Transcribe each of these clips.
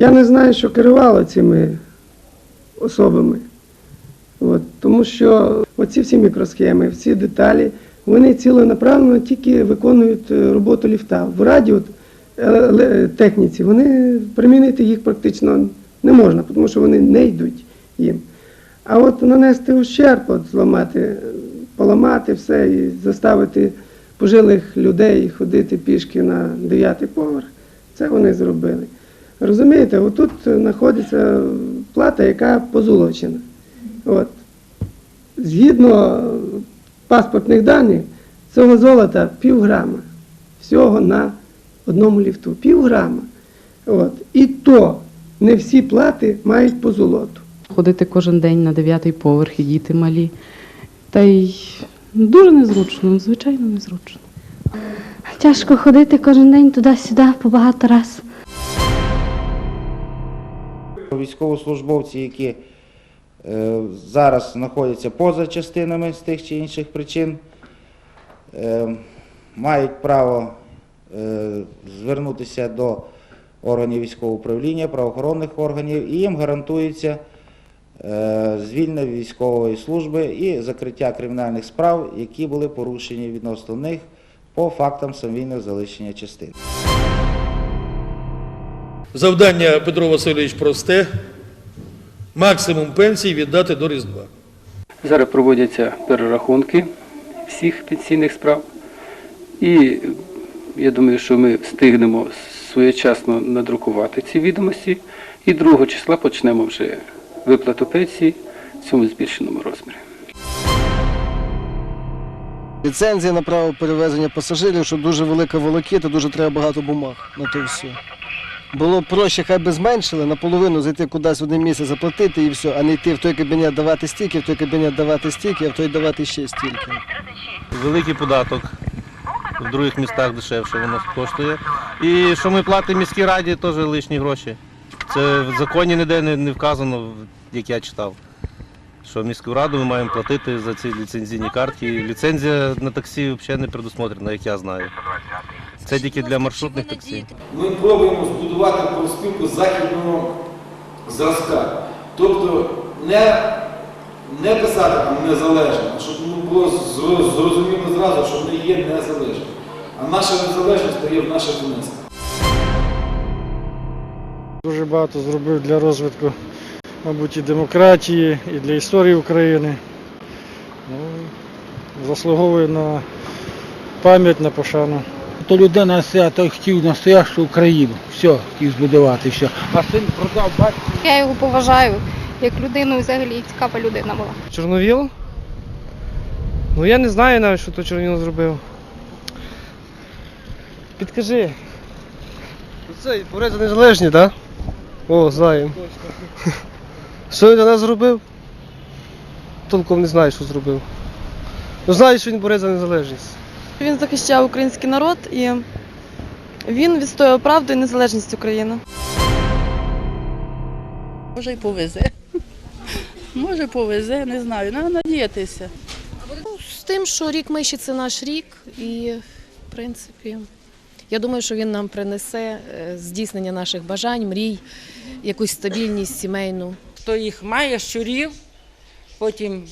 Я не знаю, що керувало цими особами. От, тому що оці всі мікросхеми, всі деталі, вони ціленаправленно тільки виконують е, роботу ліфта. В радіо е, техніці вони примінити їх практично не можна, тому що вони не йдуть їм. А от нанести ущерб, от зламати, е, поламати все і заставити пожилих людей ходити пішки на дев'ятий поверх, це вони зробили. Розумієте, отут знаходиться плата, яка позолочена. От. Згідно паспортних даних, цього золота пів грама. Всього на одному ліфту. Пів грама. От. І то не всі плати мають позолоту. Ходити кожен день на дев'ятий поверх і діти малі. Та й дуже незручно, звичайно, незручно. Тяжко ходити кожен день туди-сюди по багато разів. Військовослужбовці, які е, зараз знаходяться поза частинами з тих чи інших причин, е, мають право е, звернутися до органів військового управління, правоохоронних органів, і їм гарантується звільнення військової служби і закриття кримінальних справ, які були порушені відносно них по фактам самовільного залишення частин. Завдання Петро Васильович просте. Максимум пенсії віддати до Різдва. Зараз проводяться перерахунки всіх пенсійних справ. І я думаю, що ми встигнемо своєчасно надрукувати ці відомості. І 2 числа почнемо вже виплату пенсії в цьому збільшеному розмірі. Ліцензія на право перевезення пасажирів, що дуже велика волокіта, дуже треба багато бумаг на то все. Було б проще, хай би зменшили, наполовину зайти кудись в одне місце, заплатити і все, а не йти в той кабінет давати стільки, в той кабінет давати стільки, а в той давати ще стільки. великий податок. В других містах дешевше воно коштує. І що ми платимо міській раді, теж лишні гроші. Це в законі ніде не вказано, як я читав. Що міську раду ми маємо платити за ці ліцензійні картки. Ліцензія на таксі взагалі не предусмотрена, як я знаю. Це тільки для маршрутних таксі. Ми пробуємо збудувати профспілку західного зразка. Тобто не, не писати там незалежно, щоб було зрозуміло зразу, що ми є незалежні. А наша незалежність то є в наших внесках. Дуже багато зробив для розвитку, мабуть, і демократії, і для історії України. Ну, заслуговує на пам'ять, на пошану. То людина все, той хотів настоящу Україну. Все, хотів збудувати, все. А син продав батько. Я його поважаю як людину взагалі цікава людина була. Чорновіл? Ну я не знаю навіть, що то Чорновіл зробив. Підкажи. Це борець за незалежні, так? О, знаємо. Що він для нас зробив? Толком не знаю, що зробив. Ну знаю, що він борець за незалежність. Він захищав український народ і він відстоював правду і незалежність України. Може й повезе. Може повезе, не знаю. Треба надіятися. З тим, що рік миші це наш рік, і в принципі, я думаю, що він нам принесе е, здійснення наших бажань, мрій, якусь стабільність сімейну. Хто їх має, щурів, потім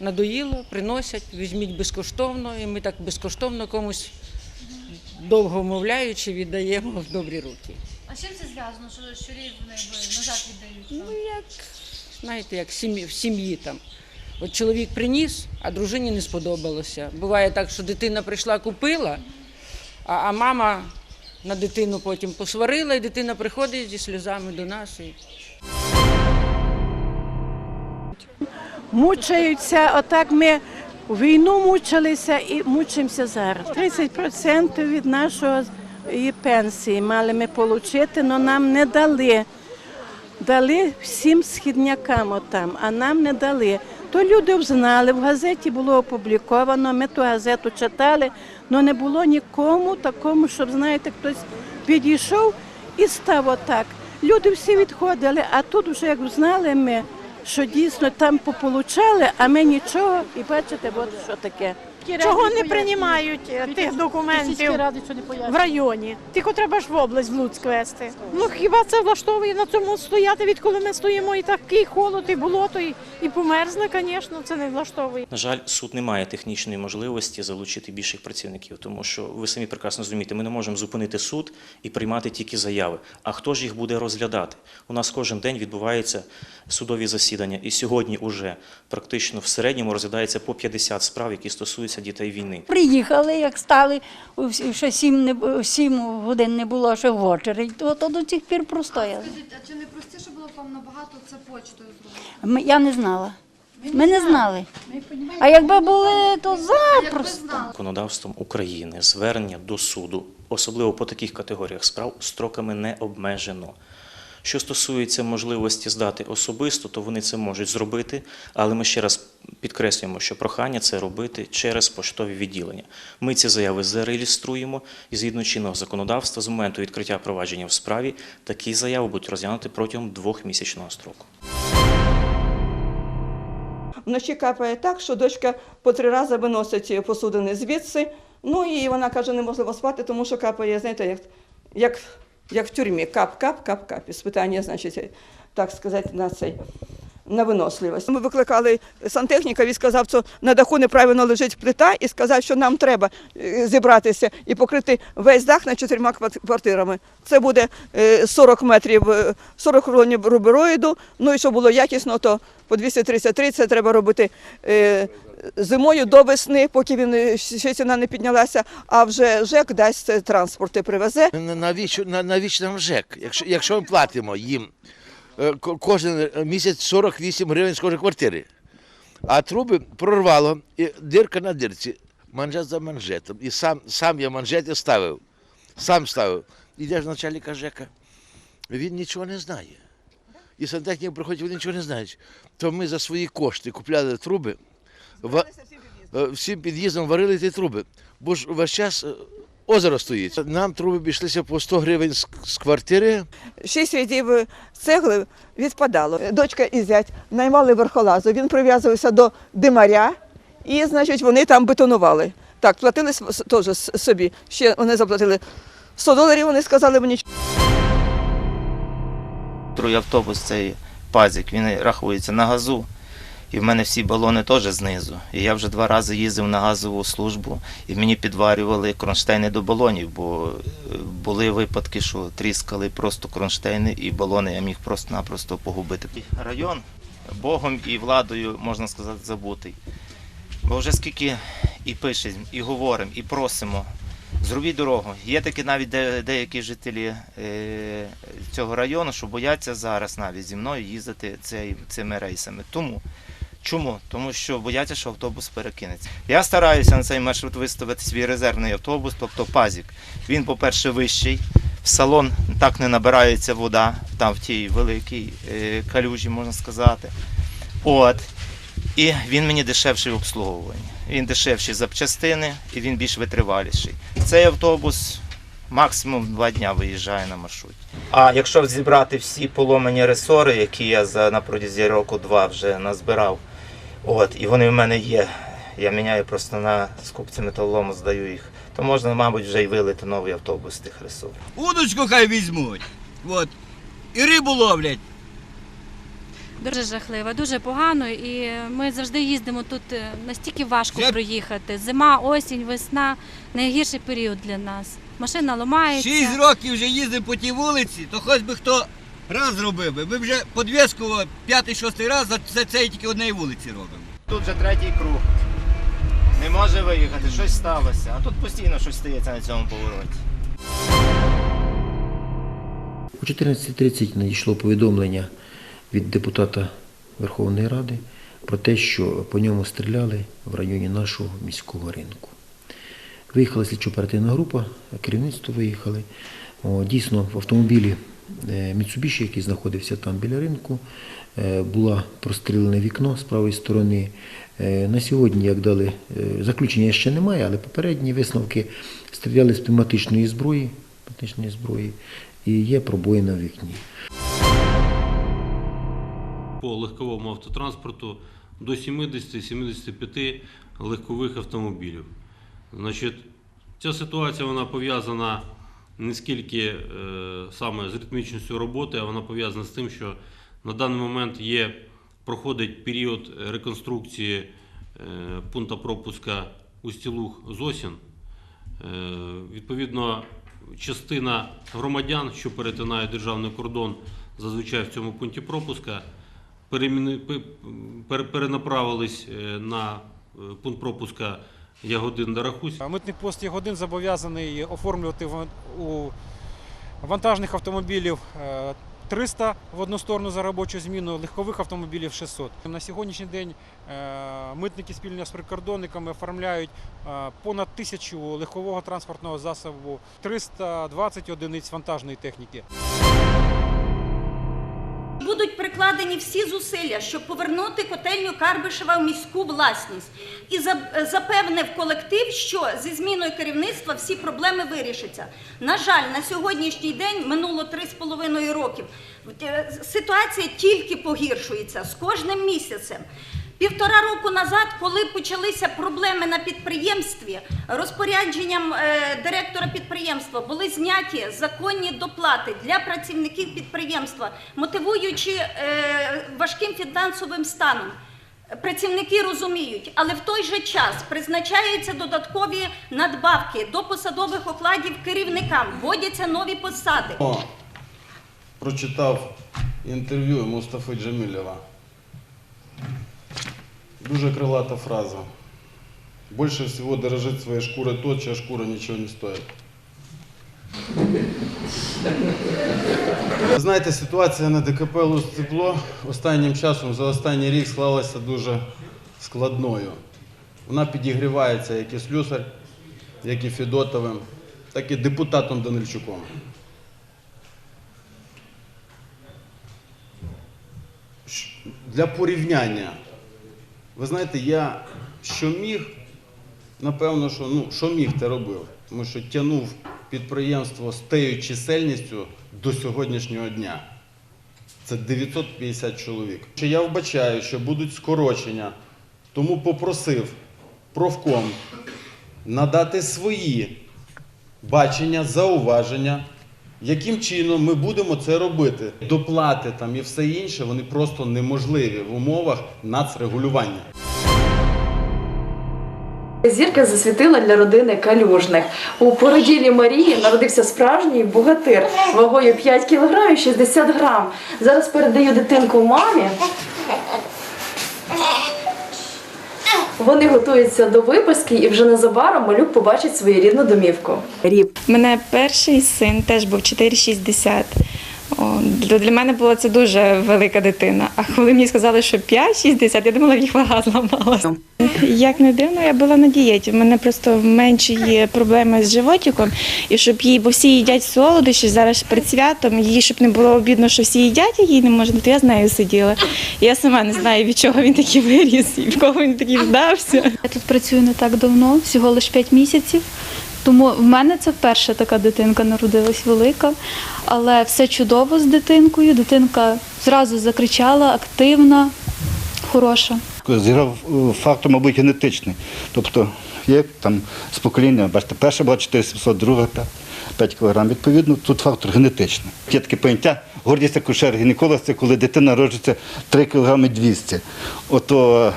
надоїло, приносять, візьміть безкоштовно, і ми так безкоштовно комусь довго вмовляючи віддаємо в добрі руки. А з чим це зв'язано, що щурів назад віддають? Ну, як, знаєте, як в сім'ї, там. От чоловік приніс, а дружині не сподобалося. Буває так, що дитина прийшла, купила, а, а мама на дитину потім посварила, і дитина приходить зі сльозами до нас. І... Мучаються, отак ми війну мучилися і мучимося зараз. 30% від нашої пенсії мали ми отримати, але нам не дали. Дали всім східнякам отам, а нам не дали. То люди взнали, в газеті було опубліковано, ми ту газету читали, але не було нікому такому, щоб, знаєте, хтось підійшов і став отак. Люди всі відходили, а тут вже як знали ми, що дійсно там пополучали, а ми нічого, і бачите, от що таке. Чого не приймають е, тих документів в районі? Тільки треба ж в область в Луцьк вести. Ну хіба це влаштовує на цьому стояти, відколи ми стоїмо і такий холод, і болото, і, і померзли, звісно, це не влаштовує. На жаль, суд не має технічної можливості залучити більших працівників, тому що ви самі прекрасно розумієте, ми не можемо зупинити суд і приймати тільки заяви. А хто ж їх буде розглядати? У нас кожен день відбуваються судові засідання, і сьогодні уже практично в середньому розглядається по 50 справ, які стосуються дітей війни. Приїхали, як стали, ще сім, не, сім годин не було, ще в очередь, то, то до цих пір простояли. А чи не простіше було б вам набагато це почтою зробити? Я не знала. Ми не знали. А якби були, то запросто. Законодавством України звернення до суду, особливо по таких категоріях справ, строками не обмежено. Що стосується можливості здати особисто, то вони це можуть зробити, але ми ще раз підкреслюємо, що прохання це робити через поштові відділення. Ми ці заяви зареєструємо і згідно чинного законодавства з моменту відкриття провадження в справі такі заяви будуть розглянути протягом двохмісячного строку. Вночі капає так, що дочка по три рази виносить посудини звідси. Ну і вона каже, неможливо спати, тому що капає, знаєте, як, як, як в тюрмі. Кап, кап, кап, кап. Іспитання, значить, так сказати, на цей. На виносливість. Ми викликали сантехніка, він сказав, що на даху неправильно лежить плита, і сказав, що нам треба е, зібратися і покрити весь дах над чотирма квартирами. Це буде е, 40 метрів, е, 40 рулонів рубероїду. Ну і щоб було якісно, то по 233 це треба робити е, зимою до весни, поки він е, ще ціна не піднялася. А вже ЖЕК дасть е, транспорт і привезе. Навіщо, навіщо нам ЖЕК? Якщо, якщо ми платимо їм е, кожен місяць 48 гривень з кожної квартири, а труби прорвало, і дирка на дирці, манжет за манжетом. І сам, сам я манжети ставив, сам ставив. Ідеш до начальника ЖЕКа, він нічого не знає. І сантехнік приходить, вони нічого не знають. То ми за свої кошти купляли труби, е, всім під'їздом варили ті труби. Бо ж весь час е, озеро стоїть. Нам труби обійшлися по 100 гривень з, з квартири. Шість рядів цегли відпадало. Дочка і зять наймали верхолазу. Він прив'язувався до димаря, і, значить, вони там бетонували. Так, платили теж собі. Ще вони заплатили 100 доларів, вони сказали мені. Другий автобус цей пазик, він рахується на газу. І в мене всі балони теж знизу. І я вже два рази їздив на газову службу, і мені підварювали кронштейни до балонів, бо е, були випадки, що тріскали просто кронштейни і балони, я міг просто-напросто погубити. Район Богом і владою, можна сказати, забутий. Бо вже скільки і пишемо, і говоримо, і просимо. Зробіть дорогу. Є такі навіть де, деякі жителі е, цього району, що бояться зараз навіть зі мною їздити цими рейсами. Тому чому? Тому що бояться, що автобус перекинеться. Я стараюся на цей маршрут виставити свій резервний автобус, тобто пазік. Він, по-перше, вищий. В салон так не набирається вода, там в тій великій е, калюжі, можна сказати. От. І він мені дешевший в обслуговуванні. Він дешевший запчастини і він більш витриваліший. Цей автобус максимум два дня виїжджає на маршруті. А якщо зібрати всі поломані ресори, які я за на протязі року-два вже назбирав, от, і вони в мене є, я міняю просто на скупці металолому, здаю їх, то можна, мабуть, вже й вилити новий автобус з тих ресор. Удочку хай візьмуть. От. І рибу ловлять. Дуже жахливо, дуже погано. І ми завжди їздимо тут е, настільки важко Це- проїхати. Зима, осінь, весна найгірший період для нас. Машина ламається. Шість років вже їздимо по тій вулиці, то хоч би хто раз зробив би. Ми вже подвіску п'ятий-шостий раз за це, це тільки однієї вулиці робимо. Тут вже третій круг. Не може виїхати, щось сталося. А тут постійно щось стається на цьому повороті. О 14.30 надійшло повідомлення від депутата Верховної Ради про те, що по ньому стріляли в районі нашого міського ринку. Виїхала слідчо-оперативна група, керівництво виїхали. Дійсно, в автомобілі е, Mitsubishi, який знаходився там біля ринку, е, було прострілене вікно з правої сторони. Е, На сьогодні, як дали, заключення ще немає, але попередні висновки стріляли з пневматичної зброї, пневматичної зброї і є пробоїна в вікні. По легковому автотранспорту до 70-75 легкових автомобілів. Значить, ця ситуація вона пов'язана не скільки е, саме з ритмічністю роботи, а вона пов'язана з тим, що на даний момент є, проходить період реконструкції е, пункту пропуска Устілух Зосін. Е, Відповідно, частина громадян, що перетинають державний кордон, зазвичай в цьому пункті пропуска, перенаправились на пункт пропуска Ягодин Дарахусь. Митний пост Ягодин зобов'язаний оформлювати у вантажних автомобілів е, 300 в одну сторону за робочу зміну, легкових автомобілів 600. На сьогоднішній день е, митники спільно з прикордонниками оформляють е, понад тисячу легкового транспортного засобу, 320 одиниць вантажної техніки. Будуть прикладені всі зусилля, щоб повернути котельню Карбишева в міську власність. І запевнив колектив, що зі зміною керівництва всі проблеми вирішаться. На жаль, на сьогоднішній день минуло 3,5 років. Е, Ситуація тільки погіршується з кожним місяцем. Півтора року назад, коли почалися проблеми на підприємстві, розпорядженням е, директора підприємства були зняті законні доплати для працівників підприємства, мотивуючи е, важким фінансовим станом. Працівники розуміють, але в той же час призначаються додаткові надбавки до посадових окладів керівникам, вводяться нові посади. О, прочитав інтерв'ю Мустафи Джамілєва. Дуже крилата фраза. Больше всего дорожит своей шкурой тот, чья шкура ничего не стоит. Ви знаєте, ситуація на ДКП «Луцтепло» останнім часом за останній рік склалася дуже складною. Вона підігрівається як і Слюсар, як і Федотовим, так і депутатом Данильчуком. Для порівняння, ви знаєте, я що міг, напевно, що, ну, що міг, те робив. Тому що тягнув підприємство з тією чисельністю до сьогоднішнього дня. Це 950 чоловік. Що я вбачаю, що будуть скорочення, тому попросив профком надати свої бачення, зауваження, яким чином ми будемо це робити. Доплати там і все інше, вони просто неможливі в умовах нацрегулювання. Зірка засвітила для родини калюжних. У породілі Марії народився справжній богатир вагою 5 кг і 60 грам. Зараз передаю дитинку мамі. Вони готуються до виписки і вже незабаром малюк побачить свою рідну домівку. У мене перший син теж був 4,60. Для мене була це дуже велика дитина. А коли мені сказали, що 5,60, я думала, їх вага зламалася. Як не дивно, я була на дієті. У мене просто менші є проблеми з животиком. І щоб їй, бо всі їдять солодощі зараз перед святом, їй щоб не було обідно, що всі їдять, а їй не можна, то я з нею сиділа. Я сама не знаю, від чого він такий виріс і в кого він такий вдався. Я тут працюю не так давно, всього лише 5 місяців. Тому в мене це вперше така дитинка народилась велика, але все чудово з дитинкою. Дитинка зразу закричала, активна, хороша. Зіграв е, фактор, мабуть, генетичний. Тобто є там з покоління, бачите, перша була 4700, друга 5, 5 кг. Відповідно, тут фактор генетичний. Є таке поняття, гордість акушер гінеколог це коли дитина народжується 3 кг 200. Ото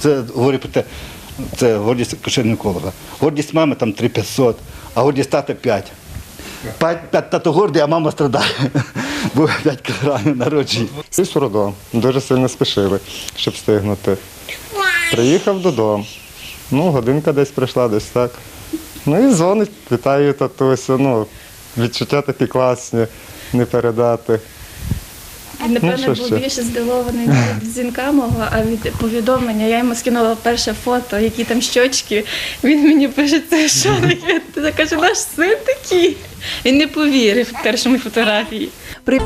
це говорить про те, це гордість акушер гінеколога. Гордість мами там 3500, а гордість тата 5. П'ять, п'ять тато гордий, а мама страдає. Бо 5 кг народжує. Всі з дуже сильно спішили, щоб встигнути. Приїхав додому. Ну, годинка десь прийшла, десь так. Ну і дзвонить, вітаю татусю. Ну, відчуття такі класні, не передати. Він, напевно, Ну, що був ще? більше здивований не від дзвінка мого, а від повідомлення. Я йому скинула перше фото, які там щочки. Він мені пише, це що таке? Ти каже, наш син такий. Він не повірив першому фотографії. При